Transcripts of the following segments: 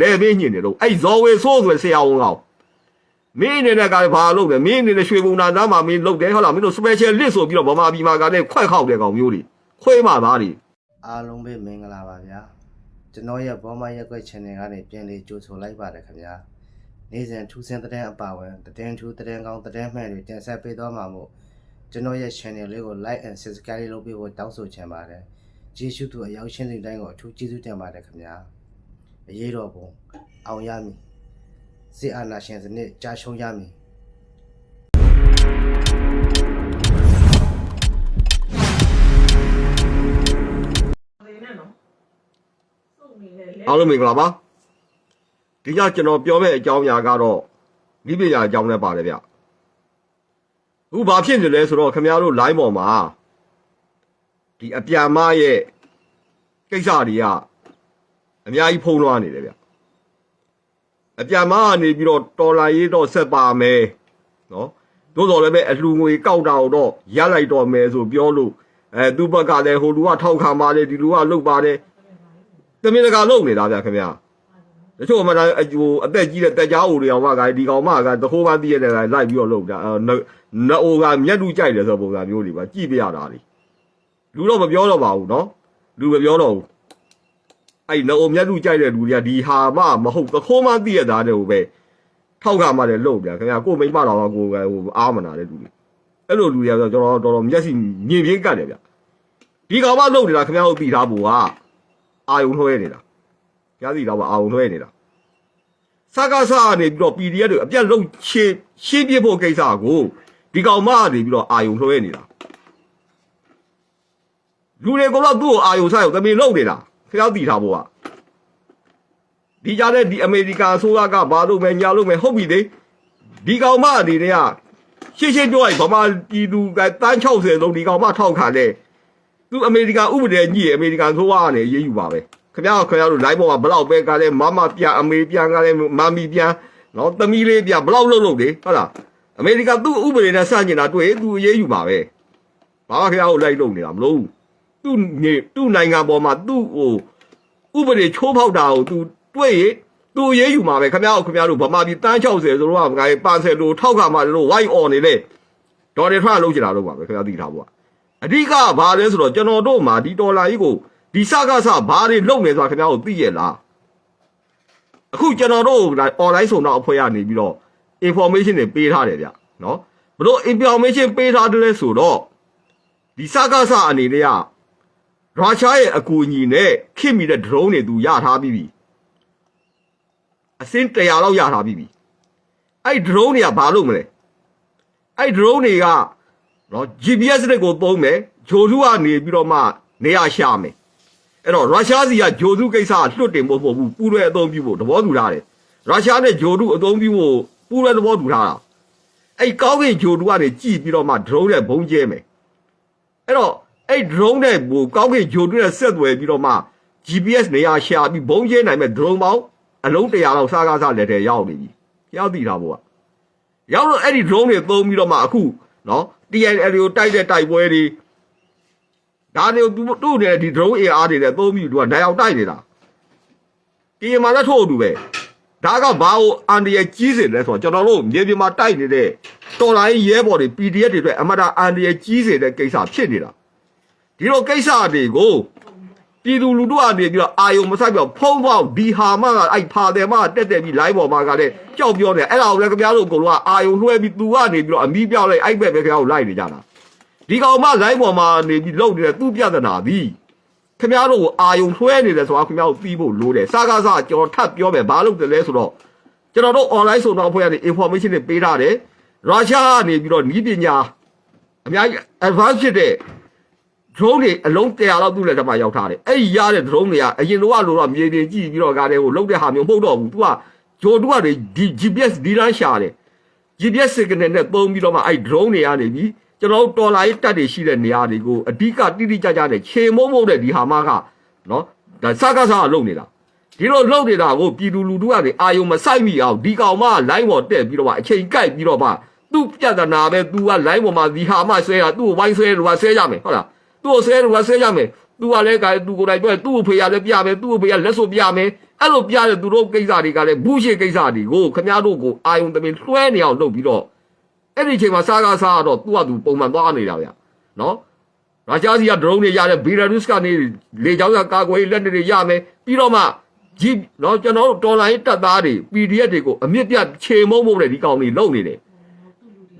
လဲပေးညင်နေတော့အဲ့ဇော်ဝေဆိုးဆိုဆရာဝန်ကောင်မင်းအနေနဲ့ကဘာလုပ်လဲမင်းအနေနဲ့ရွှေဘုံနာသားမှာမင်းလုပ်တယ်ဟုတ်လားမင်းတို့ special list ဆိုပြီးတော့ဗမာပြည်မှာကလည်းခွက်ခောက်တဲ့ကောင်မျိုးတွေခွေးမှသားတွေအားလုံးပဲမင်္ဂလာပါဗျာကျွန်တော်ရဲ့ဘောမရက်ကွက် channel ကနေပြန်လေးကြိုဆိုလိုက်ပါတယ်ခင်ဗျာနေ့စဉ်ထူးဆန်းတဲ့အပါဝင်တဲ့ထူးတဲ့ကောင်းတဲ့မှန်တွေတင်ဆက်ပေးသွားမှာမို့ကျွန်တော်ရဲ့ channel လေးကို like and subscribe လုပ်ပေးဖို့တောင်းဆိုချင်ပါတယ်ကျေးဇူးသူအရောက်ရှင်းတဲ့တိုင်းကိုအထူးကျေးဇူးတင်ပါတယ်ခင်ဗျာ အရေးတော်ပုံအောင်ရမည်စစ်အာဏာရှင်စနစ်ကြာရှုံးရမည်နေနဲ့နော်စုံနေလေလေအားလုံးမင်္ဂလာပါဒီညကျွန်တော်ပြောမယ့်အကြောင်းအရာကတော့မိပညာအကြောင်းနဲ့ပါတယ်ဗျအခုဘာဖြစ်နေလဲဆိုတော့ခင်ဗျားတို့ line ပေါ်မှာဒီအပြန်မရဲ့ကိစ္စတွေက အများကြီးဖုံးလွှမ်းနေတယ်ဗျအပြန်မကနေပြီးတော့တော်လာရေးတော့ဆက်ပါမယ်နော်သို့တော်လည်းပဲအလှငွေကောက်တာတော့ရလိုက်တော့မယ်ဆိုပြောလို့အဲသူ့ဘက်ကလည်းဟိုလူကထောက်ခံပါတယ်ဒီလူကလုတ်ပါတယ် တမင်တကာလုံနေတာဗျခင်ဗျာတချို့မှလည်းအဟိုအသက်ကြီးတဲ့တက်ကြားအိုတွေအောင်မှကဒီကောင်မကတခိုးပါသိရတဲ့ကလိုက်ပြီးတော့လုံတာအဲနနအိုကမျက်လူကြိုက်တယ်ဆိုပုံစံမျိုးတွေပါကြည့်ပြရတာလေလူတော့မပြောတော့ပါဘူးเนาะလူမပြောတော့ဘူး အဲ့နအိုမျက်လူကြိုက်တဲ့လူတွေကဒီဟာမှမဟုတ်တခိုးမှသိရတာတဲ့ဟိုပဲထောက်ကမှလည်းလုံပြခင်ဗျာကိုမိမ့်မတော်ကကိုဟိုအားမနာတဲ့လူတွေအဲ့လိုလူတွေကတော့ကျွန်တော်တော်တော်မျက်စိမြင်ပြင်းကတ်တယ်ဗျဒီကောင်မလုံနေတာခင်ဗျားတို့သိထားဖို့ကအာယုံထွဲနေတာကြားစီတော့အာယုံထွဲနေတာစကားစားနေပြီးတော့ PDF တွေအပြတ်လုံးရှင်းရှင်းပြဖို့ကိစ္စကိုဒီကောင်မနေပြီးတော့အာယုံထွဲနေတာလူတွေကတော့သူ့ကိုအာယုံစားရုံတမင်လုံးနေတာ ခရောက်တည်ထားဖို့ကဒီကြားတဲ့ဒီအမေရိကန်အစိုးရကဘာလို့မဲညာလို့မဲဟုတ်ပြီလေဒီကောင်မအနေနဲ့ကရှင်းရှင်းပြောရင်ဗမာပြည်သူကတန်း60လုံးဒီကောင်မထောက်ခံတယ်သူအမေရိကန်ဥပဒေညှိရအမေရိကန်ဆိုးဝါးကနေရေးယူပါပဲခင်ဗျားခင်ဗျားတို့ live ပေါ်မှာဘလောက်ပဲကားလဲမမပြန်အမေပြန်ကားလဲမမီပြန်နော်သမီးလေးပြန်ဘလောက်လုံးလုံးလေဟုတ်လားအမေရိကန်သူ့ဥပဒေနဲ့စတင်တာတွေ့သူရေးယူပါပဲဘာမှခင်ဗျားကိုလိုက်လုံးနေတာမလို့ သူ့နေသူ့နိုင်ငံပေါ်မှာသူ့ဟိုဥပဒေချိုးဖောက်တာကိုသူတွေ့ရသူရေးယူမှာပဲခင်ဗျားကိုခင်ဗျားတို့ဗမာပြည်တန်း60ဆိုတော့ငါပန်ဆယ်လိုထောက်ခါမှလို့ white on နေလေဒေါ်နယ်ထရန့်လုံးချင်တာတော့ပါပဲခင်ဗျားသိထားဖို့ကအဓိကဘာလဲဆိုတော့ကျွန်တော်တို့မှာဒီဒေါ်လာကြီးကိုဒီစကားစဘာတွေလုပ်နေဆိုတာခင်ဗျားတို့သိရလားအခုကျွန်တော်တို့ဒါ online ဆိုတော့အဖွဲ့ရနေပြီးတော့ information တွေပေးထားတယ်ဗျနော်ဘလို့ information ပေးထားတယ်လဲဆိုတော့ဒီစကားစအနေနဲ့က ရုရှားရဲ့အကူအညီနဲ့ခင်မိတဲ့ drone တွေသူရထားပြီးပြီအစင်း100လောက်ရထားပြီးပြီအဲ့ drone တွေကဘာလုပ်မလဲအဲ့ drone တွေကနော် GPS တွေကိုသုံးမယ်ဂျိုထုကနေပြီးတော့မှနေရာရှာမယ်အဲ့တော့ရုရှားစီကဂျိုထုကိစ္စကလွတ်တင်ဖို့မဟုတ်ဘူးပူရဲအသုံးပြုဖို့သဘောတူထားတယ်ရုရှားနဲ့ဂျိုထုအသုံးပြုဖို့ပူရဲသဘောတူထားတာအဲ့ကောင်းကင်ဂျိုထုကနေကြည့်ပြီးတော့မှ drone နဲ့ဘုံကျဲမယ်အဲ့တော့ အဲ့ drone နဲ့ဟိုကောင်းကင်ဂျိုထုနဲ့ဆက်သွယ်ပြီးတော့မှ GPS နေရာရှာပြီးဘုံကျဲနိုင်မဲ့ drone ပေါင်းအလုံး100လောက်စားကားစားလက်ထဲရောက်နေပြီရောက်တည်တာပေါ့ကရောက်တော့အဲ့ဒီ drone တွေသုံးပြီးတော့မှအခုနော် TNL ကိုတိုက်တဲ့တိုက်ပွဲတွေဒါတွေသူတို့နဲ့ဒီ drone AR တွေနဲ့သုံးပြီးသူကနိုင်အောင်တိုက်နေတာဒီမှာလည်းထို့အတူပဲဒါကဘာကိုအန်ဒီရဲ့ကြီးစေလဲဆိုတော့ကျွန်တော်တို့မြေပြင်မှာတိုက်နေတဲ့တော်လိုင်းရဲဘော်တွေ PDF တွေအတွက်အမတာအန်ဒီရဲ့ကြီးစေတဲ့ကိစ္စဖြစ်နေတာ ဒီလိုကိစ္စတွေကိုပြည်သူလူထုအနေပြီးတော့အာယုံမဆိုင်ပြောဖုံးပေါက်ဒီဟာမကအဲ့ဖာတယ်မတက်တက်ပြီး live ပေါ်မှာကလည်းကြောက်ပြောနေအဲ့ဒါကိုလည်းခင်ဗျားတို့အကုန်လုံးကအာယုံလွှဲပြီးသူကနေပြီးတော့အမီးပြောက်လိုက်အဲ့ဘက်ပဲခင်ဗျားတို့လိုက်နေကြတာဒီကောင်မ live ပေါ်မှာနေပြီးလုံနေတဲ့သူ့ပြဿနာသည်ခင်ဗျားတို့ကိုအာယုံလွှဲနေတယ်ဆိုတာခင်ဗျားတို့သိဖို့လိုတယ်စကားစားကျွန်တော်ထပ်ပြောမယ်ဘာလို့တလဲဆိုတော့ကျွန်တော်တို့ online ဆိုတော့အဖွဲ့ကနေ information တွေပေးထားတယ်ရုရှားကနေပြီးတော့ဤပညာအများကြီး advance ဖြစ်တဲ့ drone တွေအလုံး100လောက်သူ့လက်ထက်မှာရောက်ထားတယ်အဲ့ဒီရတဲ့ drone တွေကအရင်တော့လိုတော့မြေပြင်ကြည့်ပြီးတော့ကားတဲ့ဟိုလုတ်တဲ့ဟာမျိုးမဟုတ်တော့ဘူး तू ကဂျိုတူကတွေဒီ GPS ဒီလမ်းရှာတယ် GPS signal နဲ့သုံးပြီးတော့မှအဲ့ drone တွေကနေပြီးကျွန်တော်တို့တော်လာရေးတက်တွေရှိတဲ့နေရာတွေကိုအဓိကတိတိကျကျနဲ့ခြေမုံမုံတဲ့ဒီဟာမကနော်ဒါစကားစားလုံနေတာဒီလိုလုံနေတာကိုပြည်သူလူထုကနေအာယုံမဆိုင်မိအောင်ဒီကောင်မ line ပေါ်တက်ပြီးတော့မှအချိန်ကိုက်ပြီးတော့မှသူ့ပြဿနာပဲ तू က line ပေါ်မှာဒီဟာမဆွဲတာသူ့ကိုဝိုင်းဆွဲလို့ကဆွဲရမယ်ဟုတ်လား သူ့ကိုဆဲလို့ကဆဲရမယ်သူကလည်းကသူကိုယ်တိုင်ပြောသူ့ကိုဖေရလည်းပြမယ်သူ့ကိုဖေရလက်ဆိုပြမယ်အဲ့လိုပြတဲ့သူတို့ကိစ္စတွေကလည်းဘူးရှိကိစ္စတွေကိုခင်ဗျားတို့ကိုအာယုံတမင်လွှဲနေအောင်လုပ်ပြီးတော့အဲ့ဒီအချိန်မှာစားကားစားတော့သူ့ဟာသူပုံမှန်သွားနေတာဗျာနော်ရုရှားစီကဒရုန်းတွေရတယ်ဘီလာရုစ်ကနေလေကြောင်းကကာကွယ်ရေးလက်နက်တွေရမယ်ပြီးတော့မှကြီးနော်ကျွန်တော်တို့တော်လိုင်းတပ်သားတွေ PDF တွေကိုအမြင့်ပြတ်ခြေမုံမုံနဲ့ဒီကောင်တွေလုံနေတယ်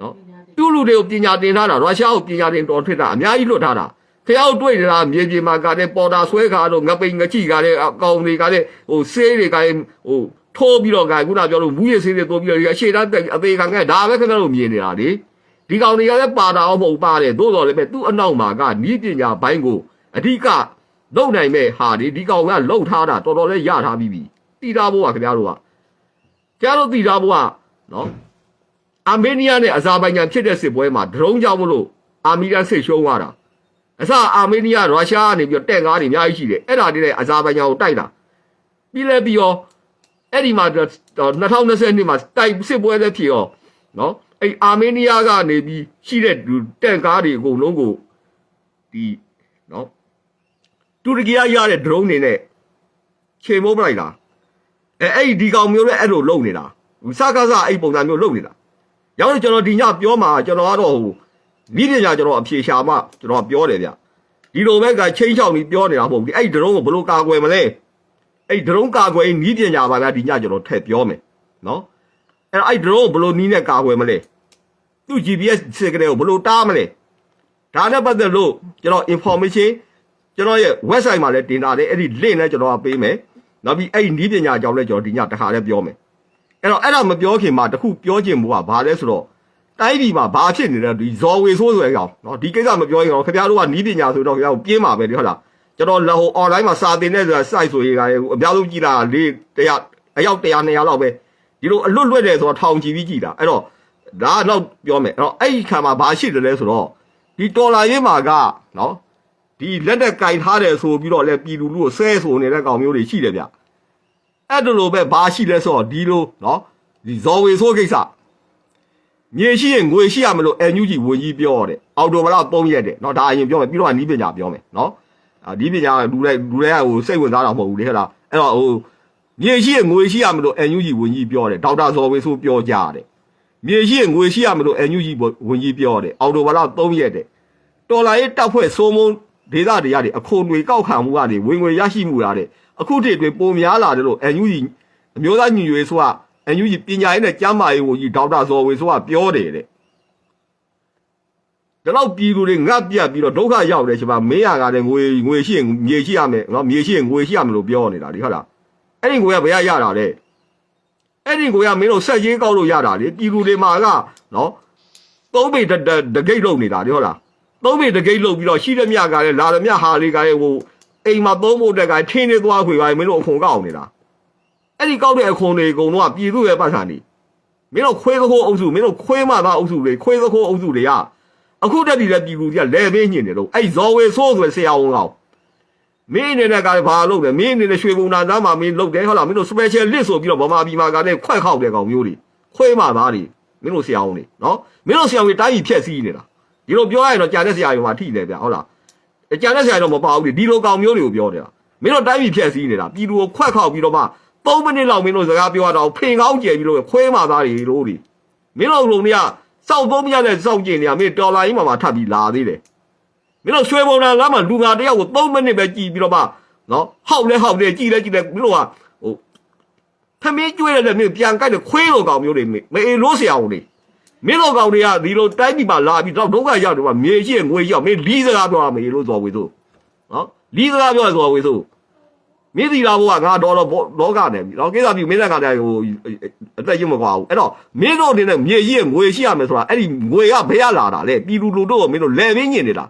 နော်သူ့လူတွေကိုပညာတင်ထားတာရုရှားကိုပညာတင်တော်ထွေးတာအများကြီးလွတ်ထားတာ ဖျောက်တွေ့နေတာမြေပြင်မှာကလည်းပေါ်တာဆွဲခါတော့ငပိန်ငချိကလည်းအကောင်တွေကလည်းဟိုဆေးတွေကလည်းဟိုထိုးပြီးတော့ကခုနပြောလို့မူရဆေးတွေတိုးပြီးတော့အရှိတန်းတက်အသေးခံခဲ့ဒါပဲခင်ဗျားတို့မြင်နေတာလေဒီကောင်တွေကလည်းပါတာအောင်မဟုတ်ပါတယ်သို့တော်လည်းပဲသူ့အနောက်မှာကနီးပညာဘိုင်းကိုအဓိကလုံနိုင်မဲ့ဟာဒီဒီကောင်ကလုံထားတာတော်တော်လေးရထားပြီးပြီတီတာဘိုးကခင်ဗျားတို့ကကြားတို့တီတာဘိုးကနော်အာမေးနီးယားနဲ့အဇာဘိုင်ဂျန်ဖြစ်တဲ့စစ်ပွဲမှာဒရုန်းကြောင့်မလို့အာမီးယားဆိတ်ရှုံးသွားတာ အစအာမေးနီးယားရုရှားကနေပြီးတော့တက်ကားတွေအများကြီးရှိတယ်အဲ့ဒါတွေနဲ့အဇာဘိုင်ဂျန်ကိုတိုက်တာပြီးလဲပြီးတော့အဲ့ဒီမှာ2020နှစ်မှာတိုက်စစ်ပွဲလည်းဖြစ်ရောနော်အဲ့အာမေးနီးယားကနေပြီးရှိတဲ့တက်ကားတွေအကုန်လုံးကိုဒီနော်တူရကီကရတဲ့ဒရုန်းတွေနဲ့ချိန်မိုးပလိုက်တာအဲအဲ့ဒီဒီကောင်မျိုးလည်းအဲ့လိုလုပ်နေတာစကားစအဲ့ပုံစံမျိုးလုပ်နေတာရောက်တော့ကျွန်တော်ဒီညပြောမှာကျွန်တော်ကတော့ဟို မိပညာကျွန်တော်အဖြေရှာမှကျွန်တော်ပြောတယ်ဗျဒီလိုပဲကချင်းချောင်းပြီးပြောနေတာမဟုတ်ဘူးအဲ့ဒီဒရုန်းကိုဘယ်လိုကာကွယ်မလဲအဲ့ဒီဒရုန်းကာကွယ်ရေးမိပညာပါဗျာဒီညကျွန်တော်ထည့်ပြောမယ်နော်အဲ့တော့အဲ့ဒီဒရုန်းကိုဘယ်လိုနီးနဲ့ကာကွယ်မလဲသူ့ GPS စကတဲ့ကိုဘယ်လိုတားမလဲဒါနဲ့ပတ်သက်လို့ကျွန်တော် information ကျွန်တော်ရဲ့ website မှာလည်းတင်ထားတယ်အဲ့ဒီ link လည်းကျွန်တော်ကပေးမယ်နောက်ပြီးအဲ့ဒီနီးပညာအကြောင်းလည်းကျွန်တော်ဒီညတစ်ခါလည်းပြောမယ်အဲ့တော့အဲ့ဒါမပြောခင်မှာတခုပြောချင်မှုကဘာလဲဆိုတော့ တိုင်းပြည်မှာဘာဖြစ်နေလဲဒီဇော်ဝေဆိုးဆိုရကောင်နော်ဒီကိစ္စမပြောရင်တော့ခင်ဗျားတို့ကနီးပညာဆိုတော့ခင်ဗျားတို့ပြင်းပါပဲဒီဟုတ်လားကျွန်တော်လက်ဟို online မှာစာသင်တဲ့ဆိုတာ site ဆိုရင်ကလည်းအများဆုံးကြည့်တာလေး100အယောက်100 200လောက်ပဲဒီလိုအလွတ်လွတ်တယ်ဆိုတော့ထောင်ကြည့်ပြီးကြည့်တာအဲ့တော့ဒါကတော့ပြောမယ်အဲ့တော့အဲ့ဒီခါမှာဘာရှိတယ်လဲဆိုတော့ဒီတော်လာရေးမှာကနော်ဒီလက်တဲ့ကင်ထားတယ်ဆိုပြီးတော့လဲပြည်သူလူကိုဆဲဆိုနေတဲ့ကောင်မျိုးတွေရှိတယ်ဗျအဲ့ဒါလိုပဲဘာရှိလဲဆိုတော့ဒီလိုနော်ဒီဇော်ဝေဆိုးကိစ္စ မြေရှိရင်ငွေရှိရမလို့အန်ယူဂျီဝင်ကြီးပြောတယ်အော်တိုဘလောက်3ရက်တယ်နော်ဒါအရင်ပြောမယ်ပြီးတော့နီးပညာပြောမယ်နော်အာဒီပညာလူလိုက်လူတွေကဟိုစိတ်ဝင်စားတာမဟုတ်ဘူးလေဟဲ့လားအဲ့တော့ဟိုမြေရှိရင်ငွေရှိရမလို့အန်ယူဂျီဝင်ကြီးပြောတယ်ဒေါက်တာဇော်ဝေဆိုးပြောကြတယ်မြေရှိရင်ငွေရှိရမလို့အန်ယူဂျီဝင်ကြီးပြောတယ်အော်တိုဘလောက်3ရက်တယ်တော်လာရေးတပ်ဖွဲ့စိုးမုံဒေသတွေရတယ်အခွန်တွေကောက်ခံမှုကနေဝင်ငွေရရှိမှုရတယ်အခုတည်းတွင်ပုံများလာတယ်လို့အန်ယူဂျီအမျိုးသားညီညွတ်ရေးဆိုတာ အန်ယူကြီးပညာရေးနဲ့ကျမ်းမာရေးဝန်ကြီးဒေါက်တာဇော်ဝေဆိုတာပြောတယ်တဲ့ဒီလောက်ပြည်သူတွေငတ်ပြတ်ပြီးတော့ဒုက္ခရောက်တယ်ရှင်မမင်းရကလည်းငွေငွေရှိရင်မြေရှိရမယ်နော်မြေရှိရင်ငွေရှိရမယ်လို့ပြောနေတာဒီဟုတ်လားအဲ့ဒီငွေကဘယ်ကရတာလဲအဲ့ဒီငွေကမင်းတို့ဆက်ရေးကောက်လို့ရတာလေပြည်သူတွေမှာကနော်သုံးပေတတတဂိတ်လုံနေတာဒီဟုတ်လားသုံးပေတဂိတ်လုံပြီးတော့ရှိတဲ့မြကလည်းလာတဲ့မြဟာလေးကလည်းဟိုအိမ်မှာသုံးဖို့တက်ကထင်းနေသွားခွေပါမင်းတို့အခွန်ကောက်နေတာ အဲ့ဒီကောက်တဲ့အခွန်တွေအကုန်လုံးကပြည်သူရဲ့ပတ်စံနေမင်းတို့ခွေးသခိုးအုပ်စုမင်းတို့ခွေးမသားအုပ်စုတွေခွေးသခိုးအုပ်စုတွေကအခုတက်တည်တဲ့ပြည်သူတွေကလဲပေးညင်တယ်လို့အဲ့ဇော်ဝေဆိုးဆိုတဲ့ဆရာဝန်ကောင်မင်းအနေနဲ့ကလည်းဘာလုပ်လဲမင်းအနေနဲ့ရွှေဘုံနာသားမှာမင်းလုပ်တယ်ဟုတ်လားမင်းတို့ special list ဆိုပြီးတော့ဗမာပြည်မှာကလည်းခွက်ခောက်တဲ့ကောင်မျိုးတွေခွေးမသားတွေမင်းတို့ဆရာဝန်တွေနော်မင်းတို့ဆရာဝန်တွေတိုင်းပြည်ဖြက်စီးနေတာဒီလိုပြောရရင်တော့ကြာတဲ့ဆရာဝန်မှာထိတယ်ဗျဟုတ်လားကြာတဲ့ဆရာတော့မပါဘူးလေဒီလိုကောင်မျိုးတွေကိုပြောနေတာမင်းတို့တိုင်းပြည်ဖြက်စီးနေတာပြည်သူကိုခွက်ခောက်ပြီးတော့မှ 3မိနစ်လောက်မင်းတို့စကားပြောရတော့ဖင်ကောင်းကျယ်ပြီးလို့ခွဲမှသားတွေလို့ဒီမင်းတို့လုံတွေကစောက်သုံးမြတ်တဲ့စောက်ကျင်နေရမင်းတော်လာကြီးမှမှထပ်ပြီးလာသေးတယ်မင်းတို့ရွှေဘုံနာလမ်းမှာလူငါတယောက်ကို3မိနစ်ပဲကြည်ပြီးတော့မှနော်ဟောက်လဲဟောက်လဲကြည်လဲကြည်လဲမင်းတို့ကဟိုဖမင်းကျွေးတဲ့မင်းပြန်ကြိုက်တဲ့ခွေးလိုကောင်မျိုးတွေမအေးလို့ဆရာဦးနေမင်းတို့ကောင်တွေကဒီလိုတိုက်ပြီးမှလာပြီးတော့ဒုက္ခရောက်တယ်ကမြေရှိငွေရောက်မင်းလီးစကားပြောရမေးလို့ဇော်ဝေဆိုနော်လီးစကားပြောရဇော်ဝေဆို မင်းဒီလာဘိုးကငါတော်တော့လောကနေပြီတော့ကိစ္စပြီမင်းလည်းကတည်းကဟိုအသက်ရမကွာဘူးအဲ့တော့မင်းတို့အနေနဲ့မြေကြီးရဲ့ငွေရှိရမယ်ဆိုတာအဲ့ဒီငွေကဘယ်ရလာတာလဲပြည်သူလူတို့ကမင်းတို့လဲပင်းညင်နေတာ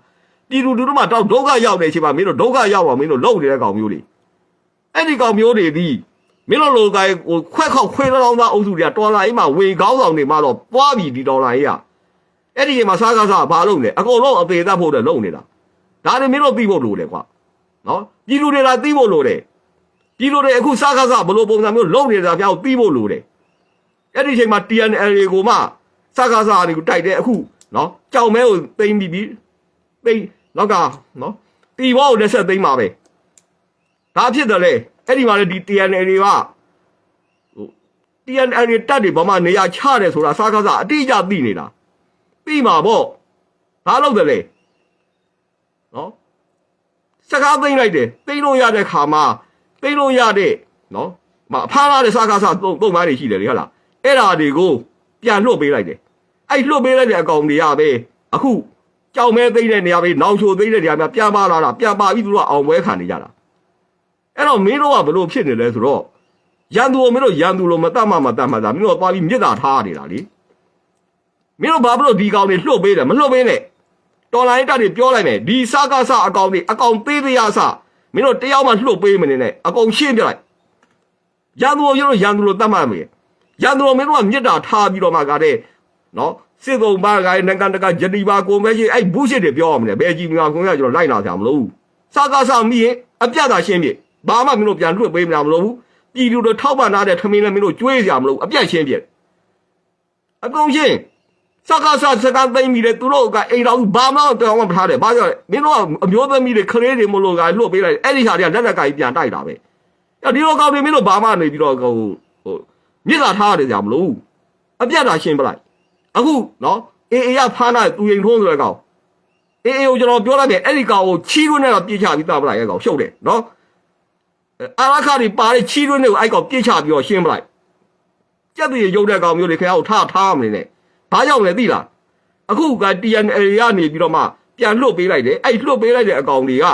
ပြည်သူလူတို့မှတော့ဒုက္ခရောက်နေချိန်မှာမင်းတို့ဒုက္ခရောက်ပါမင်းတို့လုံနေတဲ့ကောင်မျိုးတွေအဲ့ဒီကောင်မျိုးတွေဒီမင်းတို့လိုကဟိုခွက်ခောက်ခွေးလောင်းသားအုပ်စုတွေကတော်လာအိမ်မှာဝင်ကောင်းဆောင်နေမှတော့ပွားပြီဒီတော်လာအိမ်ကအဲ့ဒီချိန်မှာစားကားစားဘာလုပ်လဲအကုန်လုံးအသေးသက်ဖို့တဲ့လုံနေတာဒါတွေမင်းတို့သိဖို့လိုတယ်ကွာနော်ပြည်လူတွေကသိဖို့လိုတယ် ဒီလိုတွေအခုစားခါစားဘလို့ပုံစံမျိုးလုံနေတာပြောင်းပြီးဖို့လိုတယ်အဲ့ဒီအချိန်မှာ TNL ကိုမှစားခါစားတွေကိုတိုက်တယ်အခုနော်ကြောင်မဲကိုသိမ့်ပြီးပြီးသိမ့်နောက်ကနော်တီဘောကိုလက်ဆက်သိမ့်ပါပဲဒါဖြစ်တယ်လေအဲ့ဒီမှာလေဒီ TNL တွေကဟို TNL တွေတက်တွေဘာမှနေရာချတယ်ဆိုတာစားကားစားအတိအကျသိနေတာသိမှာပေါ့ဘာလို့တယ်လဲနော်စကားသိမ့်လိုက်တယ်သိမ့်လို့ရတဲ့ခါမှာ သိမ့်လို့ရတဲ့နော်မအဖားလာတဲ့စားကားစားသုံးသုံးပါးတွေရှိတယ်လေဟုတ်လားအဲ့ဓာတွေကိုပြန်လွှတ်ပေးလိုက်တယ်အဲ့လွှတ်ပေးလိုက်တဲ့အကောင်တွေကပဲအခုကြောင်မဲသိမ့်တဲ့နေရာပဲနောင်ချိုသိမ့်တဲ့နေရာမှာပြန်ပါလာတာပြန်ပါပြီးသူတို့ကအောင်ပွဲခံနေကြတာအဲ့တော့မင်းတို့ကဘလို့ဖြစ်နေလဲဆိုတော့ရန်သူကိုမင်းတို့ရန်သူလိုမတတ်မှမတတ်မှသာမင်းတို့ကသွားပြီးမြစ်တာထားနေတာလေမင်းတို့ဘာဖြစ်လို့ဒီကောင်တွေလှုပ်ပေးတယ်မလှုပ်ပေးနဲ့တော်လိုင်းတက်တွေပြောလိုက်မယ်ဒီစကားစအကောင်တွေအကောင်သေးသေးရစ မင်းတို့တယောက်မှလှုပ်ပေးမနေနဲ့အကောင်ရှင်းပြလိုက်ရန်သူကိုမင်းတို့ရန်သူလိုတတ်မှမယ်ရန်သူကိုမင်းတို့ကမြစ်တာထားပြီးတော့မှကတဲ့နော်စစ်သုံးပါးကနိုင်ငံတကာဂျနီဗာကွန်ဗင်းရှင်းအဲ့ဘူးရှစ်တွေပြောရမလဲဘယ်ကြီးများခွန်ရကျွန်တော်လိုက်လာကြမလို့စကားစမိရင်အပြတ်သာရှင်းပြဘာမှမင်းတို့ပြန်လွှတ်ပေးမလားမလို့ဘူးပြည်သူတို့ထောက်ပံ့ထားတဲ့ထမင်းလည်းမင်းတို့ကျွေးကြမလို့အပြတ်ရှင်းပြအကုန်ရှင်း စကားစစကားသိမ့်မိတယ်သူတို့ကအိမ်တော်ဘာမှတောင်းမထားတယ်ဘာကြောင့်လဲမင်းတို့ကအမျိုးသမီးတွေခလေးတွေမလို့ကလွှတ်ပေးလိုက်အဲ့ဒီဟာတွေကလက်လက်ကကြီးပြန်တိုက်တာပဲအဲ့ဒီတော့ကောင်တွေမင်းတို့ဘာမှနေပြီးတော့ဟိုဟိုမြစ်သာထားရတယ်ကြမလို့အပြတ်သာရှင်းပလိုက်အခုနော်အေးအေးရဖားနာသူရင်ထုံးဆိုတဲ့ကောင်အေးအေးကိုကျွန်တော်ပြောလိုက်မယ်အဲ့ဒီကောင်ကိုချီးရွန်းနဲ့တော့ပြစ်ချပြီးသားပလိုက်အဲ့ကောင်ရှုပ်တယ်နော်အာရခါတွေပါတဲ့ချီးရွန်းတွေကိုအဲ့ကောင်ပြစ်ချပြီးတော့ရှင်းပလိုက်ကြက်တည်းရုပ်တဲ့ကောင်မျိုးတွေခင်ဗျားကိုထားထားမနေနဲ့ ဘာကြောင့်လဲသိလားအခုက TNL ကနေပြီးတော့မှပြန်လွတ်ပေးလိုက်တယ်အဲ့လွတ်ပေးလိုက်တဲ့အကောင်တွေက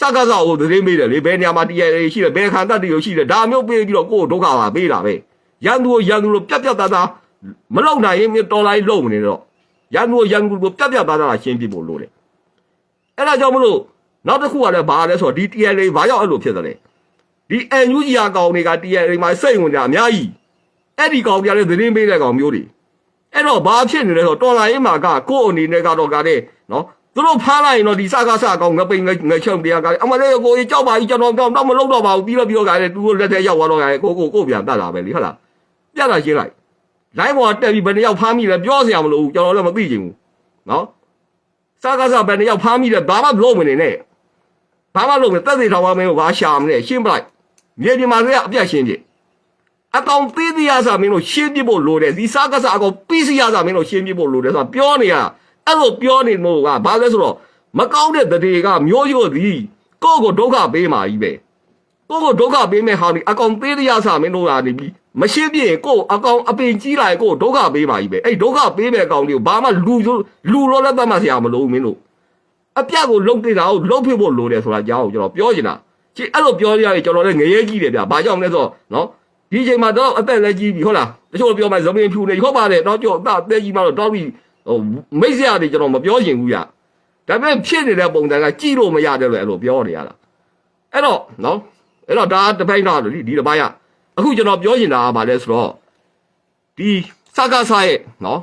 စကားစားကိုသတင်းပေးတယ်လေဘယ်နေရာမှာ TNL ရှိတယ်ဘယ်ခံတတ်တွေရှိတယ်ဒါမျိုးပေးပြီးတော့ကိုယ့်ကိုဒုက္ခပါပေးတာပဲရန်သူကိုရန်သူလိုပြက်ပြက်သားသားမလုံနိုင်ရင်တော်လိုက်လုံမနေတော့ရန်သူကိုရန်သူလိုပြက်ပြက်သားသားရှင်းပြဖို့လိုတယ်အဲ့ဒါကြောင့်မလို့နောက်တစ်ခုကလည်းဘာလဲဆိုတော့ဒီ TNL ဘာကြောင့်အဲ့လိုဖြစ်သလဲဒီ NUG ရာကောင်တွေက TNL မှာစိတ်ဝင်ကြအများကြီးအဲ့ဒီကောင်တွေကလည်းသတင်းပေးတဲ့ကောင်မျိုးတွေ အဲ့တော့ဘာဖြစ်နေလဲဆိုတော့တော်လာရေးမှာကကို့အနေနဲ့ကတော့ကတဲ့နော်သူတို့ဖားလိုက်ရင်တော့ဒီစကားစကောင်ငပိန်ငချုံတရားကလည်းအမလေးကိုကြောက်ပါကြီးကျွန်တော်တော့မလုပ်တော့ပါဘူးပြီးတော့ပြီးတော့ကလည်းသူတို့လက်ထဲရောက်သွားတော့ကလည်းကိုကိုကိုပြန်တတ်တာပဲလေဟုတ်လားပြတာရှင်းလိုက်လိုင်းပေါ်တက်ပြီးဘယ်နှယောက်ဖားမိလဲပြောစရာမလိုဘူးကျွန်တော်လည်းမသိချင်ဘူးနော်စားကားစားဘယ်နှစ်ယောက်ဖမ်းမိတယ်ဘာမှမလုပ်မနေနဲ့ဘာမှလုပ်မနေတက်သေးတော်မမင်းကိုဘာရှာမလဲရှင်းပလိုက်မြေပြင်မှာလည်းအပြတ်ရှင်းပြ အကောင်သေးသေးရစားမင်းတို့ရှင်းပြဖို့လိုတယ်ဒီစားကားစားအကောင်ပြီးစီရစားမင်းတို့ရှင်းပြဖို့လိုတယ်ဆိုတာပြောနေရအဲ့လိုပြောနေလို့ကဘာလဲဆိုတော့မကောင်းတဲ့တရေကမျိုးရို့သည်ကိုယ့်ကိုဒုက္ခပေးမှာကြီးပဲကိုယ့်ကိုဒုက္ခပေးမဲ့ဟာဒီအကောင်သေးသေးရစားမင်းတို့ကနေပြီးမရှင်းပြရင်ကိုယ့်အကောင်အပင်ကြီးလာရင်ကိုယ့်ဒုက္ခပေးမှာကြီးပဲအဲ့ဒုက္ခပေးမဲ့အကောင်တွေကိုဘာမှလူလူလောလည်းတတ်မှဆရာမလို့မင်းတို့အပြတ်ကိုလုံနေတာကိုလုံဖြစ်ဖို့လိုတယ်ဆိုတာကြောင်းကိုကျွန်တော်ပြောချင်တာကြည့်အဲ့လိုပြောရရင်ကျွန်တော်လည်းငရဲကြီးတယ်ဗျဘာကြောင့်လဲဆိုတော့နော် ဒီချိန်မှာတော့အသက်လည်းကြီးပြီဟုတ်လားတချို့ပြောမှဇမင်းဖြူနေဟုတ်ပါတယ်တော့ကြောက်အသက်အသက်ကြီးမှတော့တော့ပြီးဟိုမိတ်ဆရာတွေကျွန်တော်မပြောချင်ဘူးဗျဒါပေမဲ့ဖြစ်နေတဲ့ပုံစံကကြည့်လို့မရတယ်လို့အဲ့လိုပြောနေရတာအဲ့တော့နော်အဲ့တော့ဒါတစ်ပိုင်းတော့ဒီဒီတစ်ပိုင်းကအခုကျွန်တော်ပြောချင်တာကဘာလဲဆိုတော့ဒီစကားစားရဲ့နော်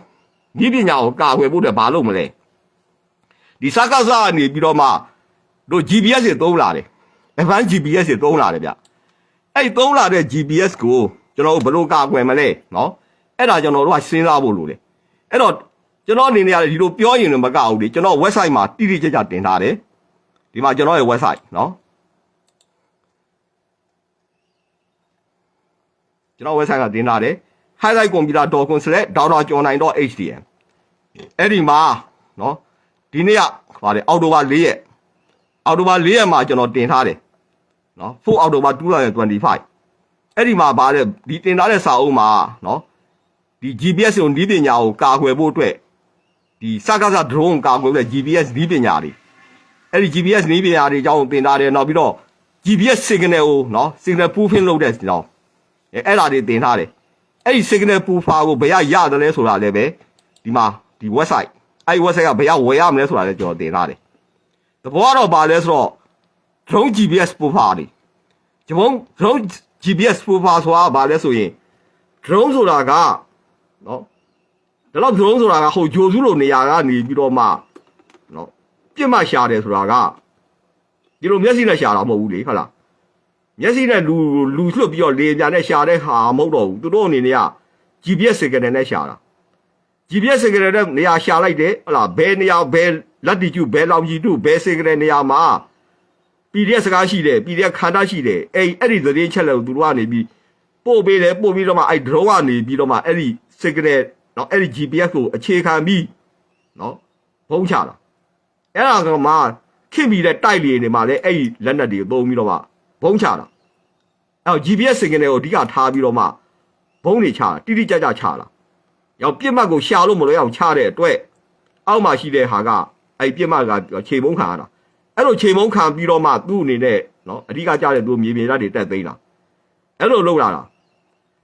ဒီပညာကိုကာကွယ်ဖို့အတွက်ဘာလုပ်မလဲဒီစကားစားကနေပြီးတော့မှတို့ GPS တွေသုံးလာတယ် advanced GPS တွေသုံးလာတယ်ဗျ အဲ့ဒီသုံးလာတဲ့ GPS ကိုကျွန်တော်တို့ဘယ်လိုကာကွယ်မလဲနော်အဲ့ဒါကျွန်တော်တို့ကစဉ်းစားဖို့လိုတယ်အဲ့တော့ကျွန်တော်အနေနဲ့ကလည်းဒီလိုပြောရင်လည်းမကဘူးလေကျွန်တော် website မှာတိတိကျကျတင်ထားတယ်ဒီမှာကျွန်တော်ရဲ့ website နော်ကျွန်တော် website ကတင်ထားတယ် highlightcomputer.com/data.online.htm အဲ့ဒီမှာနော်ဒီနေ့ကဗါတယ်အောက်တိုဘာ4ရက်အောက်တိုဘာ4ရက်မှာကျွန်တော်တင်ထားတယ် နော်4အောက်တိုဘာ2025အဲ့ဒီမှာဗါတယ်ဒီတင်ထားတဲ့စာအုပ်မှာနော်ဒီ GPS ကိုဤပညာကိုကာကွယ်ဖို့အတွက်ဒီစကားစ drone ကာကွယ်တဲ့ GPS ဤပညာတွေအဲ့ဒီ GPS ဤပညာတွေအကြောင်းတင်ထားတယ်နောက်ပြီးတော့ GPS signal ကိုနော် signal proofing လုပ်တဲ့အကြောင်းအဲအဲ့ဒါတွေတင်ထားတယ်အဲ့ဒီ signal proofer ကိုဘယ်ရရတယ်လဲဆိုတာလည်းပဲဒီမှာဒီ website အဲ့ဒီ website ကဘယ်ရောက်ဝယ်ရမလဲဆိုတာလည်းကျွန်တော်တင်ထားတယ်။တဘောကတော့ပါလဲဆိုတော့ drone GPS profile တွေကျွန်တော် drone GPS profile ဆိုတာကဘာလဲဆိုရင် drone ဆိုတာကနော်ဒါတော့ drone ဆိုတာကဟိုဂျိုစုလိုနေရာကနေပြီးတော့မှနော်ပြစ်မှရှာတယ်ဆိုတာကဒီလိုမျက်စိနဲ့ရှာတာမဟုတ်ဘူးလေဟုတ်လားမျက်စိနဲ့လူလူလွတ်ပြီးတော့လေပြန်နဲ့ရှာတဲ့ဟာမဟုတ်တော့ဘူးသူတို့အနေနဲ့က GPS signal နဲ့ရှာတာ GPS signal နဲ့နေရာရှာလိုက်တယ်ဟလာဘယ်နေရာဘယ် latitude ဘယ် longitude ဘယ် signal နေရာမှာ PDF စကားရှိတယ် PDF ခန္ဓာရှိတယ်အဲ့အဲ့ဒီသတင်းချက်လက်ကိုသူတို့ကနေပြီးပို့ပေးတယ်ပို့ပြီးတော့မှအဲ့ drone ကနေပြီးတော့မှအဲ့ဒီ signal เนาะအဲ့ဒီ GPS ကိုအခြေခံပြီးเนาะဖုံးချတာအဲ့ဒါကမှခင်ပြီးတဲ့တိုက်လေနေမှာလဲအဲ့ဒီလက်နက်တွေကိုသုံးပြီးတော့မှဖုံးချတာအဲ့တော့ GPS signal ကိုအဓိကထားပြီးတော့မှဘုံးတွေချတာတိတိကျကျချတာရောက်ပြစ်မှတ်ကိုရှာလို့မလို့အောင်ချတဲ့အတွက်အောက်မှာရှိတဲ့ဟာကအဲ့ပြစ်မှတ်ကခြေမုံခံရတာ အဲ့လိုချိန်မုံခံပြီးတော့မှသူ့အနေနဲ့နော်အဓိကကြားတဲ့သူမြေပြင်ဓာတ်တွေတက်သိမ်းတာအဲ့လိုလုပ်လာတာ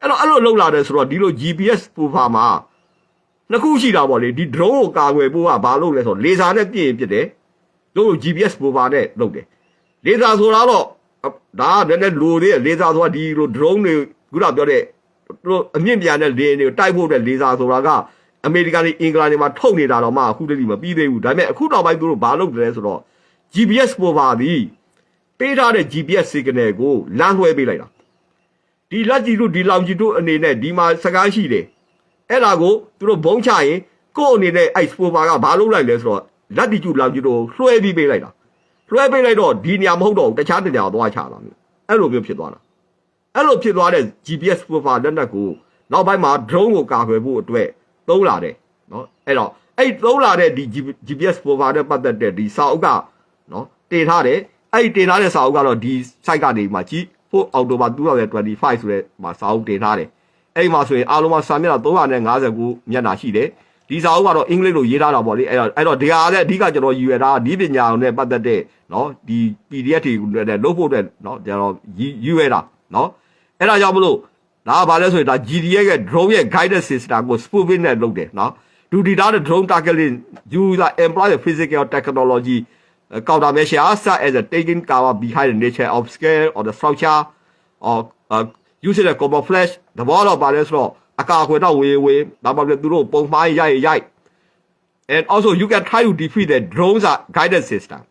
အဲ့တော့အဲ့လိုလုပ်လာတယ်ဆိုတော့ဒီလို GPS ပူဖာမှာနှစ်ခုရှိတာပေါ့လေဒီ drone ကိုကာကွယ်ဖို့ကဘာလုပ်လဲဆိုတော့လေဆာနဲ့ပြည့်ရင်ပြစ်တယ်တို့ GPS ပူဖာနဲ့လုပ်တယ်လေဆာဆိုတာတော့ဒါကလည်းလိုသေးတယ်လေဆာဆိုတာဒီလို drone တွေခုနပြောတဲ့တို့အမြင့်ပြန်တဲ့လေတွေကိုတိုက်ဖို့တဲ့လေဆာဆိုတာကအမေရိကန်တွေအင်္ဂလန်တွေမှာထုတ်နေတာတော့မှအခုတည်းကမပြီးသေးဘူးဒါပေမဲ့အခုနောက်ပိုင်းသူတို့ဘာလုပ်တယ်လဲဆိုတော့ GPS ပေါ်ပါသည်ပေးထားတဲ့ GPS signal ကိုလမ်းလွှဲပေးလိုက်တာဒီလက်ကြီးတို့ဒီလောင်ကြီးတို့အနေနဲ့ဒီမှာစကားရှိတယ်အဲ့ဒါကိုသူတို့ဘုံချရင်ကိုယ့်အနေနဲ့အဲ့ spober ကဘာလုပ်လိုက်လဲဆိုတော့လက်တီကျူလောင်ကြီးတို့လွှဲပြီးပေးလိုက်တာလွှဲပေးလိုက်တော့ဒီနေရာမဟုတ်တော့ဘူးတခြားတနေရာသွားချတာမျိုးအဲ့လိုမျိုးဖြစ်သွားတာအဲ့လိုဖြစ်သွားတဲ့ GPS spober လက်နက်ကိုနောက်ပိုင်းမှာ drone ကိုကာကွယ်ဖို့အတွက်သုံးလာတယ်နော်အဲ့တော့အဲ့သုံးလာတဲ့ဒီ GPS spober နဲ့ပတ်သက်တဲ့ဒီစာအုပ်က နော်တင်ထားတယ်အဲ့ဒီတင်ထားတဲ့စာအုပ်ကတော့ဒီ site ကနေမှကြည့်ဖို့အော်တိုဘာ2025ဆိုတဲ့မှာစာအုပ်တင်ထားတယ်အဲ့ဒီမှာဆိုရင်အားလုံးမှာစာမျက်နှာ359မျက်နှာရှိတယ်ဒီစာအုပ်ကတော့အင်္ဂလိပ်လိုရေးထားတာပေါ့လေအဲ့တော့အဲ့တော့ဒီဟာလည်းအဓိကကျွန်တော်ယူရတာဒီပညာနဲ့ပတ်သက်တဲ့နော်ဒီ PDF တွေနဲ့လုပ်ဖို့တဲ့နော်ကျွန်တော်ယူရတာနော်အဲ့ဒါကြောင့်မလို့ဒါကဘာလဲဆိုရင်ဒါ GDA ရဲ့ drone ရဲ့ guidance system ကို spoofing နဲ့လုပ်တယ်နော် do data the drone targeting user employ the physical technology uh, countermeasure such as the taking cover behind the nature of scale or the structure or uh, using the camouflage သဘောတော့ပါလဲဆိုတော့အကာအကွယ်တော့ဝေဝေဒါမှမဟုတ်သူတို့ပုံမှားရိုက်ရိုက် and also you can try to defeat the drones are guidance system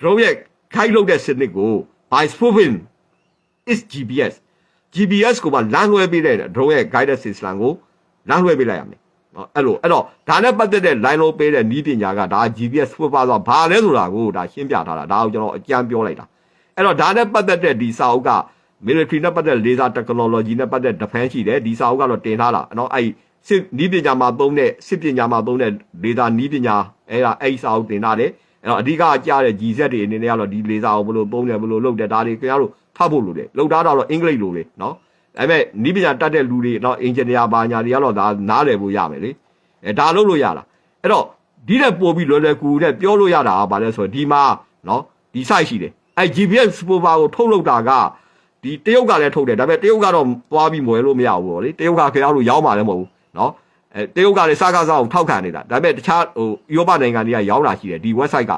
drone ရဲ့ guide လုပ်တဲ့စနစ်ကို by spoofing is GPS GPS ကိုပါလမ်းလွှဲပေးတဲ့ drone ရဲ့ guidance system ကိုလမ်းလွှဲပေးလိုက်ရမယ် နော်အဲ့လိုအဲ့တော့ဒါနဲ့ပတ်သက်တဲ့ line လို့ပေးတဲ့နီးပညာကဒါ GPS ဖွပါဆိုဘာလဲဆိုတာကိုဒါရှင်းပြထားတာဒါကိုကျွန်တော်အကြံပြောလိုက်တာအဲ့တော့ဒါနဲ့ပတ်သက်တဲ့ဒီစာအုပ်က military နဲ့ပတ်သက် laser technology နဲ့ပတ်သက် defense ရှိတယ်ဒီစာအုပ်ကတော့တင်ထားတာနော်အဲ့စစ်နီးပညာမှာသုံးတဲ့စစ်ပညာမှာသုံးတဲ့ laser နီးပညာအဲ့ဒါအဲ့စာအုပ်တင်ထားတယ်အဲ့တော့အဓိကကြားတဲ့ GZ တွေအနေနဲ့ကတော့ဒီ laser ကိုဘယ်လိုသုံးတယ်ဘယ်လိုလုပ်တယ်ဒါတွေခင်ဗျားတို့ဖတ်ဖို့လိုတယ်လောက်တာတော့အင်္ဂလိပ်လိုလေနော် ဒါပေမဲ့နီးပညာတတ်တဲ့လူတွေနော် engineer ဘာညာတွေကတော့ဒါနားလည်ဖို့ရမယ်လေအဲဒါလုပ်လို့ရတာအဲ့တော့ဒီတဲ့ပို့ပြီးလွယ်လွယ်ကူကူနဲ့ပြောလို့ရတာကဘာလဲဆိုတော့ဒီမှာနော်ဒီ site ရှိတယ်အဲ GPS spoofers ကိုထုတ်လုပ်တာကဒီတရုတ်ကလည်းထုတ်တယ်ဒါပေမဲ့တရုတ်ကတော့သွားပြီးမွယ်လို့မရဘူးပေါ့လေတရုတ်ကခင်ဗျားတို့ရောင်းပါလည်းမဟုတ်ဘူးနော်အဲတရုတ်ကလည်းစကားစားကိုထောက်ခံနေတာဒါပေမဲ့တခြားဟိုဥရောပနိုင်ငံတွေကရောင်းတာရှိတယ်ဒီ website က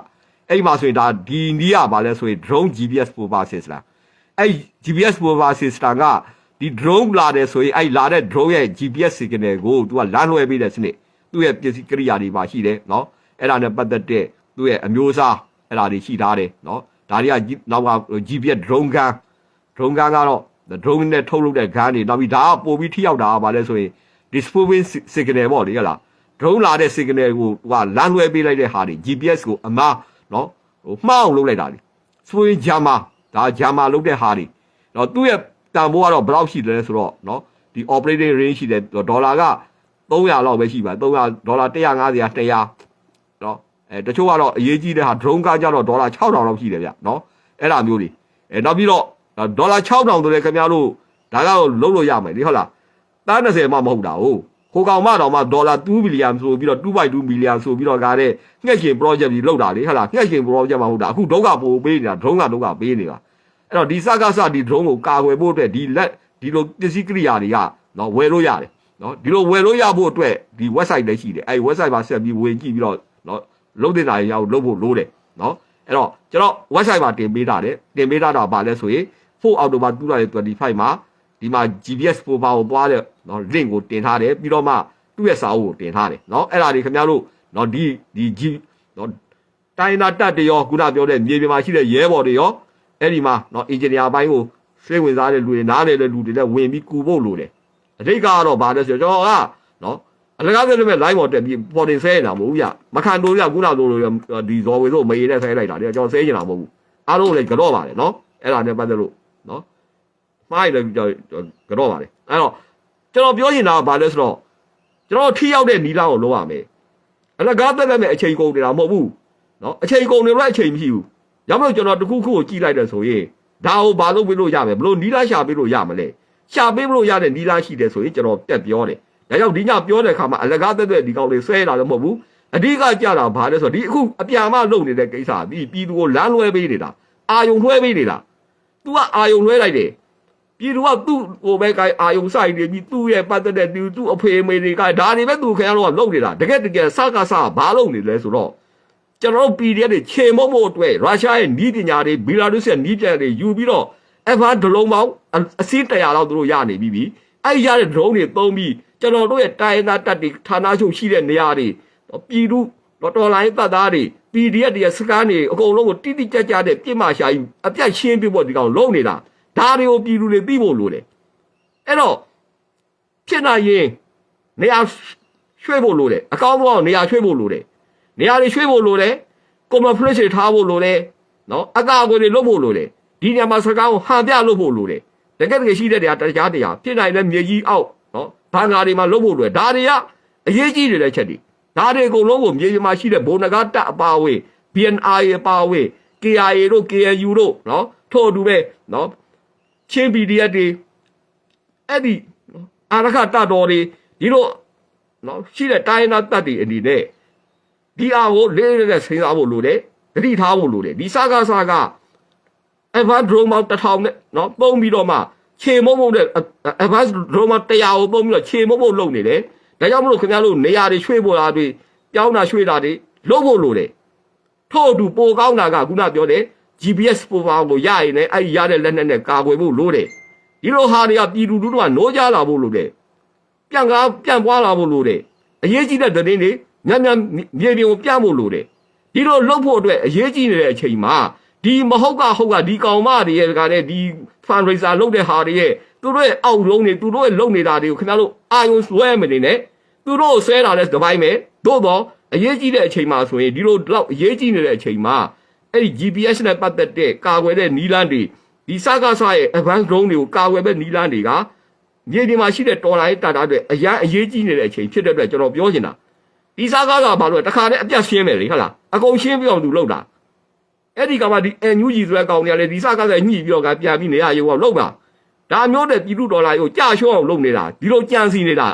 အဲ့ဒီမှာဆိုရင်ဒါဒီနီးရပါလဲဆိုရင် drone GPS spoofer system အဲ့ GPS spoofer system က ဒီ drone လာတယ်ဆိုရင်အဲ့လာတဲ့ drone ရဲ့ GPS signal ကိုသူကလမ်းလွှဲပေးတဲ့စနစ်သူ့ရဲ့ပစ္စည်းကိရိယာတွေပါရှိတယ်နော်အဲ့ဒါနဲ့ပတ်သက်တဲ့သူ့ရဲ့အမျိုးအစားအဲ့ဒါတွေရှိထားတယ်နော်ဒါတွေကနောက်က GPS drone gun drone gun ကတော့ drone နဲ့ထုတ်လုပ်တဲ့ gun တွေနောက်ပြီးဒါကပို့ပြီးထိရောက်တာကဘာလဲဆိုရင် disproving signal ပေါ့လေဟလား drone လာတဲ့ signal ကိုသူကလမ်းလွှဲပေးလိုက်တဲ့ဟာတွေ GPS ကိုအမားနော်ဟိုမှားအောင်လုပ်လိုက်တာလေဆိုရင်ဂျာမာဒါဂျာမာလုပ်တဲ့ဟာတွေနော်သူ့ရဲ့ တန်ဖိုးကတော့ဘယ်လောက်ရှိတယ်လဲဆိုတော့နော်ဒီ operating range ရှိတယ်ဒေါ်လာက300လောက်ပဲရှိပါ300ဒေါ်လာ150 200နော်အဲတချို့ကတော့အရေးကြီးတဲ့ဟာ drone ကကြတော့ဒေါ်လာ6000လောက်ရှိတယ်ဗျနော်အဲ့ဒါမျိုးတွေအဲနောက်ပြီးတော့ဒေါ်လာ6000ဆိုလည်းခင်ဗျားတို့ဒါကတော့လုံးလို့ရမယ်လေဟုတ်လားတန်း30မှမဟုတ်တာဟုတ်ဟိုကောင်မတော်မှဒေါ်လာ2ဘီလီယံဆိုပြီးတော့2.2ဘီလီယံဆိုပြီးတော့ကားတဲ့ငှက်ရှင် project ကြီးလောက်တာလေဟုတ်လားငှက်ရှင် project မှမဟုတ်တာအခုဒုက္ခပို့ပေးနေတာ drone ကဒုက္ခပေးနေတာ အဲ့တော့ဒီစကားစဒီ drone ကိုကာကွယ်ဖို့အတွက်ဒီလက်ဒီလိုပစ္စည်းကိရိယာတွေကနော်ဝယ်လို့ရတယ်နော်ဒီလိုဝယ်လို့ရဖို့အတွက်ဒီ website လည်းရှိတယ်အဲ့ဒီ website မှာဆက်ပြီးဝင်ကြည့်ပြီးတော့နော်လုံးတင်တာရအောင်လုပ်ဖို့လိုတယ်နော်အဲ့တော့ကျွန်တော် website မှာတင်ပေးတာတယ်တင်ပေးတာတော့ဗာလဲဆိုရင်4 October 2025မှာဒီမှာ GPS ပိုပါကိုသွားတဲ့နော် link ကိုတင်ထားတယ်ပြီးတော့မှသူ့ရဲ့စာအုပ်ကိုတင်ထားတယ်နော်အဲ့ဒါတွေခင်ဗျားတို့နော်ဒီဒီ G နော်တိုင်းနာတက်တရောခုနပြောတဲ့မြေပြင်မှာရှိတဲ့ရဲဘော်တွေရော အဲ့ဒီမှာနော် engineer ဘိုင်းကိုစိတ်ဝင်စားတဲ့လူတွေနားလေတဲ့လူတွေလည်းဝင်ပြီးကူဖို့လိုတယ်အဓိကကတော့ဗာလဲဆိုတော့ကျွန်တော်ကနော်အလကားပြောလို့မဲ့ line ပေါ်တက်ပြီးပေါ်တင်ဆဲနေတာမဟုတ်ဘူးဗျမခံတို့ဗျခုနတို့လိုဒီဇော်ဝေတို့မေးနဲ့ဆဲလိုက်တာတဲ့ကျွန်တော်ဆဲနေတာမဟုတ်ဘူးအားလုံးလည်းကြော့ပါတယ်နော်အဲ့ဒါနဲ့ပတ်သက်လို့နော်မှားရလည်းကြောကြော့ပါတယ်အဲ့တော့ကျွန်တော်ပြောချင်တာကဘာလဲဆိုတော့ကျွန်တော်ထိရောက်တဲ့နီလာကိုလုပ်ရမယ်အလကားတက်တက်မဲ့အချိန်ကုန်နေတာမဟုတ်ဘူးနော်အချိန်ကုန်နေတော့အချိန်မရှိဘူး ရမလို့ကျွန်တော်တခုခုကိုကြည့်လိုက်တယ်ဆိုရင်ဒါကိုဘာလုပ်ပေးလို့ရမလဲဘလို့နီလာရှာပေးလို့ရမလဲရှာပေးလို့ရတဲ့နီလာရှိတယ်ဆိုရင်ကျွန်တော်တက်ပြောတယ်ဒါကြောင့်ဒီညပြောတဲ့အခါမှာအလကားတက်တက်ဒီကောင်လေးဆွဲလာလည်းမဟုတ်ဘူးအဓိကကြတာဘာလဲဆိုတော့ဒီအခုအပြန်မလုပ်နေတဲ့ကိစ္စဒီပြည်သူကိုလမ်းလွဲပေးနေတာအာယုံလွှဲပေးနေတာ तू ကအာယုံလွှဲလိုက်တယ်ပြည်သူကသူ့ကိုပဲကိုင်အာယုံဆိုင်နေပြီးသူ့ရဲ့ပတ်သက်တဲ့သူသူ့အဖေအမေတွေကဒါတွေပဲသူခင်ဗျားတို့ကလုပ်နေတာတကယ်တကယ်စကားစဘာလုပ်နေလဲဆိုတော့ ကျွန်တော်တို့ PDF တွေခြေမုံမို့အတွက်ရုရှားရဲ့နီးပညာတွေဘီလာရုစ်ရဲ့နီးပညာတွေယူပြီးတော့ F1 ဒလုံးပေါင်းအစည်းတရာလောက်သူတို့ရနေပြီးပြီအဲ့ဒီရတဲ့ drone တွေသုံးပြီးကျွန်တော်တို့ရဲ့တိုင်းသားတပ်တွေဌာနချုပ်ရှိတဲ့နေရာတွေပြည်သူတော်တော်လိုင်းတပ်သားတွေ PDF တွေစကားနေအကုန်လုံးကိုတိတိကျကျတဲ့ပြစ်မှရှာယူအပြတ်ရှင်းပြဖို့ဒီကောင်လုံးနေတာဒါတွေကိုပြည်သူတွေသိဖို့လိုတယ်အဲ့တော့ဖြစ်နိုင်ရင်နေရာရွှေ့ဖို့လိုတယ်အကောင်းဆုံးနေရာရွှေ့ဖို့လိုတယ် နေရာတွေရွှေ့ဖို့လိုတယ်ကွန်မဖလက်တွေထားဖို့လိုတယ်နော်အကာအကွယ်တွေလုပ်ဖို့လိုတယ်ဒီနေရာမှာစကားကိုဟန်ပြလုပ်ဖို့လိုတယ်တကယ်တကယ်ရှိတဲ့နေရာတရားတရားဖြစ်နိုင်တဲ့မြေကြီးအောက်နော်ဘာငါတွေမှာလုပ်ဖို့လိုတယ်ဒါတွေကအရေးကြီးနေတဲ့ချက်တွေဒါတွေအကုန်လုံးကိုမြေပြင်မှာရှိတဲ့ဘုံနဂါတက်အပါအဝင် BNI အပါအဝင် KIA တို့ KNU တို့နော်ထို့အတူပဲနော်ချင်း PDF တွေအဲ့ဒီနော်အာရခတတော်တွေဒီလိုနော်ရှိတဲ့တိုင်းနာတက်တွေအနေနဲ့ ဒီအားကိုလေးလေးနဲ့စဉ်းစားဖို့လိုတယ်တတိထားဖို့လိုတယ်ဒီစကားစကား advanced drone မောက်တစ်ထောင်နဲ့နော်ပုံပြီးတော့မှခြေမုံမုံတဲ့ advanced drone မောက်100ကိုပုံပြီးတော့ခြေမုံမုံလုပ်နေတယ်ဒါကြောင့်မလို့ခင်ဗျားတို့နေရာတွေရွှေ့ပေါ်တာတွေပြောင်းတာရွှေ့တာတွေလုပ်ဖို့လိုတယ်ထို့အတူပိုကောင်းတာကခုနပြောတဲ့ GPS ပိုပါကိုရရင်လည်းအဲ့ဒီရတဲ့လက်နက်နဲ့ကာကွယ်ဖို့လိုတယ်ဒီလိုဟာတွေကပြည်သူလူထုကနိုးကြလာဖို့လိုတယ်ပြန်ကားပြန်ပွားလာဖို့လိုတယ်အရေးကြီးတဲ့သတင်းတွေ ညံ့ညံ့မြေပြင်ကိုပြဖို့လိုတယ်ဒီလိုလုပ်ဖို့အတွက်အရေးကြီးနေတဲ့အချိန်မှာဒီမဟုတ်ကဟုတ်ကဒီကောင်မတွေရဲ့ကလည်းဒီ fundraiser လုပ်တဲ့ဟာတွေရဲ့သူတို့ရဲ့အောက်လုံးတွေသူတို့ရဲ့လုပ်နေတာတွေကိုခင်ဗျားတို့အာယုံဆွဲမနေနဲ့သူတို့ကိုဆွဲတာလဲတစ်ပိုင်းပဲသို့တော့အရေးကြီးတဲ့အချိန်မှာဆိုရင်ဒီလိုတော့အရေးကြီးနေတဲ့အချိန်မှာအဲ့ဒီ GPS နဲ့ပတ်သက်တဲ့ကာကွယ်တဲ့နီးလန်းတွေဒီစကားဆရဲ့ advanced drone တွေကိုကာကွယ်တဲ့နီးလန်းတွေကမြေပြင်မှာရှိတဲ့တော်လိုင်းတာတာတွေအရန်အရေးကြီးနေတဲ့အချိန်ဖြစ်တဲ့အတွက်ကျွန်တော်ပြောချင်တာ ဒီစကားကဘာလို့လဲတခါတည်းအပြတ်ရှင်းမယ်လေဟုတ်လားအကုန်ရှင်းပြအောင်သူလုပ်တာအဲ့ဒီကမှဒီ NUG ဆိုတဲ့ကောင်တွေကလည်းဒီစကားကညှိပြီးတော့ကပြန်ပြီးနေရရုံတော့လုံးပါဒါမျိုးတဲ့ပြည်သူဒေါ်လာကိုကြာရှုံးအောင်လုပ်နေတာဒီလိုကြံစီနေတာ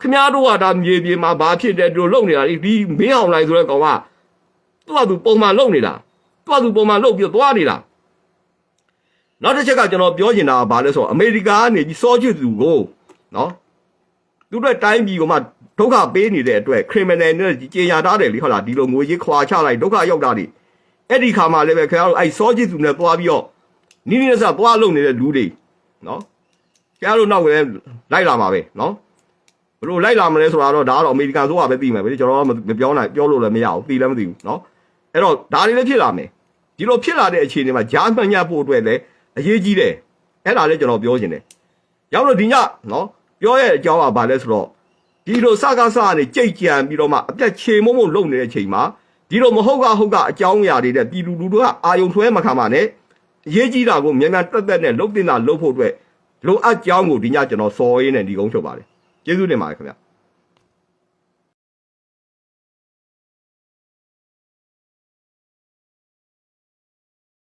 ခမားတို့ကဒါမြေပြင်မှာဘာဖြစ်တယ်ဒီလိုလုပ်နေတာဒီမင်းအောင်လိုက်ဆိုတဲ့ကောင်ကသူ့ဟာသူပုံမှန်လုပ်နေတာသူ့ဟာသူပုံမှန်လုပ်ပြီးတော့သွားနေတာနောက်တစ်ချက်ကကျွန်တော်ပြောချင်တာကဘာလဲဆိုတော့အမေရိကန်ကနေပြီးစောချစ်သူကိုနော်သူတို့တိုင်းပြည်ကမှ ဒုက္ခပေးနေတဲ့အတွက် criminal နဲ့ကြေညာထားတယ်လေဟုတ်လားဒီလိုငွေကြီးခွာချလိုက်ဒုက္ခရောက်တာတွေအဲ့ဒီခါမှလည်းပဲခင်ဗျားတို့အဲ့စောကြည့်သူနဲ့သွားပြီးတော့နိနိနစသွားလုံနေတဲ့လူတွေနော်ခင်ဗျားတို့နောက်ကလည်းလိုက်လာမှာပဲနော်ဘလို့လိုက်လာမလဲဆိုတာတော့ဒါကတော့အမေရိကန်ဆိုတာပဲသိမယ်ဗျကျွန်တော်ကမပြောနိုင်ပြောလို့လည်းမရဘူးသိလည်းမသိဘူးနော်အဲ့တော့ဒါတွေလည်းဖြစ်လာမယ်ဒီလိုဖြစ်လာတဲ့အခြေအနေမှာဂျာမှန်ညဖို့အတွက်လည်းအရေးကြီးတယ်အဲ့ဒါလည်းကျွန်တော်ပြောချင်တယ်ရောက်လို့ဒီညနော်ပြောရဲ့အကြောင်းကဘာလဲဆိုတော့ ဒီလိုစကားစကနေကြိတ်ကြံပြီးတော့မှအပြတ်ချေမုံမုံလုံနေတဲ့အချိန်မှာဒီလိုမဟုတ်ကဟုတ်ကအကြောင်းအရာတွေတဲ့ပြည်သူလူထုကအာယုံထွဲမခံပါနဲ့အရေးကြီးတာကိုမြန်မြန်တက်တက်နဲ့လှုပ်တင်တာလှုပ်ဖို့အတွက်လိုအပ်ကြောင်းကိုဒီညကျွန်တော်စော်ရင်းနဲ့ဒီကုန်းချုပ်ပါတယ်ကျေးဇူးတင်ပါတယ်ခင်ဗျ